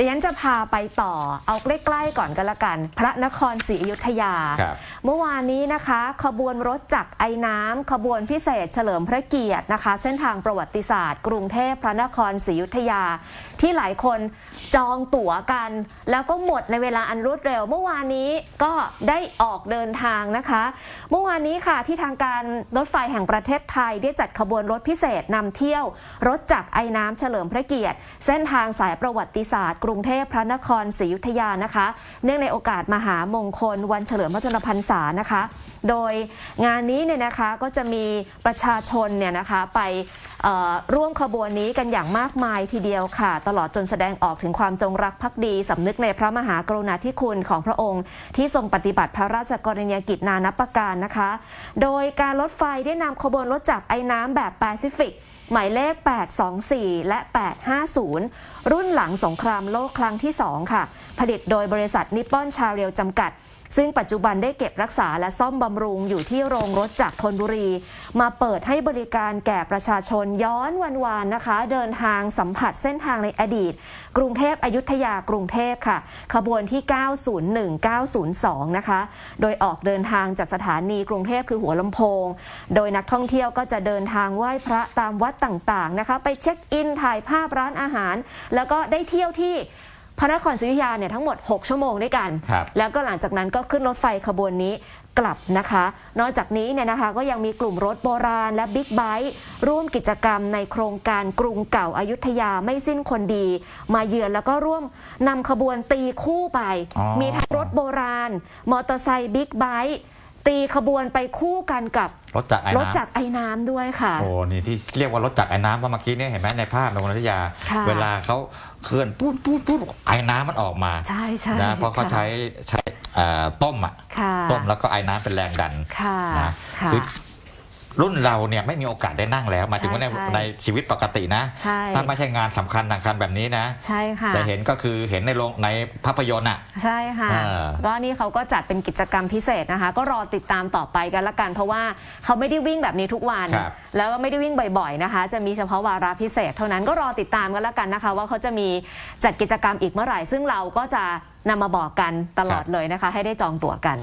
แต่ยันจะพาไปต่อเอาใกล้ๆก่อนกันละกัน พระนครศรีอยุธยา ครับ เมื่อวานนี้นะคะ ขบวนรถจากไอ้น้ำขบวนพิเศษเฉลิมพระเกียรตินะคะ เส้นทางประวัติศาสตร์ กรุงเทพพระนครศรีอยุธยา ที่หลายคนจองตั๋วกัน แล้วก็หมดในเวลาอันรวดเร็ว เมื่อวานนี้ก็ได้ออกเดินทางนะคะ เมื่อวานนี้ค่ะที่ทางการรถไฟแห่งประเทศไทยได้จัดขบวนรถพิเศษนำเที่ยว รถจากไอ้น้ำเฉลิมพระเกียรติ เส้นทางสายประวัติศาสตร์กรุงเทพพระนครศรีอยุธยานะคะ เนื่องในโอกาสมหามงคล วันเฉลิมพระชนมพรรษานะคะ โดยงานนี้เนี่ยนะคะก็จะมีประชาชนเนี่ยนะคะไปร่วมขบวนนี้กันอย่างมากมายทีเดียวค่ะ ตลอดจนแสดงออกถึงความจงรักภักดีสำนึกในพระมหากรุณาธิคุณของพระองค์ ที่ทรงปฏิบัติพระราชกรณียกิจนานับประการนะคะ โดยการรถไฟได้นำขบวนรถจากรไอ้น้ำแบบแปซิฟิก หมายเลข 824 และ 850 รุ่นหลังสงครามโลกครั้งที่ 2 ค่ะ ผลิตโดยบริษัทนิปปอนชาเรียวจำกัด ซึ่งปัจจุบันได้เก็บรักษาและซ่อมบำรุงอยู่ที่โรงรถจากธนบุรี มาเปิดให้บริการแก่ประชาชนย้อนวันวานนะคะ เดินทางสัมผัสเส้นทางในอดีต กรุงเทพอยุธยากรุงเทพค่ะ ขบวนที่ 901-902 นะคะ โดยออกเดินทางจากสถานีกรุงเทพคือหัวลำโพง โดยนักท่องเที่ยวก็จะเดินทางไหว้พระตามวัดต่างๆนะคะ ไปเช็คอินถ่ายภาพร้านอาหาร แล้วก็ได้เที่ยวที่พระนครศรีอยุธยาเนี่ยทั้งหมด 6 ชั่วโมงด้วยกันครับแล้วก็หลังจากนั้นก็ขึ้นรถไฟขบวนนี้กลับนะคะ นอกจากนี้เนี่ยนะคะก็ยังมีกลุ่มรถโบราณและบิ๊กไบค์ร่วมกิจกรรมในโครงการกรุงเก่าอายุทยาไม่สิ้นคนดี มาเยือนแล้วก็ร่วมนำขบวนตีคู่ไปอ๋อมีทั้งรถโบราณ มอเตอร์ไซค์บิ๊กไบค์ ตีขบวนไปคู่กันกับรถจากไอ้รถน้ำจากไอ้น้ำด้วยค่ะ โอ้นี่ที่เรียกว่ารถจากไอ้น้ำว่าเมื่อกี้เนี่ยเห็นไหมในภาพในวรรณยา ค่ะ เวลาเขาเคลื่อนปูดปูดปูดไอ้น้ำมันออกมาใช่ใช่นะเพราะเขาค่ใช้ใช้เอ่อต้มอะค่ะต้มแล้วก็ไอ้น้ำเป็นแรงดันค่ะนะค่ะ คือ รุ่นเราเนี่ยไม่มีโอกาสได้นั่งแล้วหมายถึงว่าในใช่ใช่ในชีวิตปกตินะ ใช่ ถ้าไม่ใช่งานสำคัญสำคัญแบบนี้นะ ใช่ค่ะ จะเห็นก็คือเห็นในโรงในภาพยนตร์อะ ใช่ค่ะ อ่าก็นี่เขาก็จัดเป็นกิจกรรมพิเศษนะคะ ก็รอติดตามต่อไปกันละกัน เพราะว่าเขาไม่ได้วิ่งแบบนี้ทุกวัน ครับ แล้วก็ไม่ได้วิ่งบ่อยๆนะคะ จะมีเฉพาะวาระพิเศษ เท่านั้นก็รอติดตามกันละกันนะคะ ว่าเขาจะมีจัดกิจกรรมอีกเมื่อไหร่ ซึ่งเราก็จะนำมาบอกกันตลอดเลยนะคะ ให้ได้จองตั๋วกัน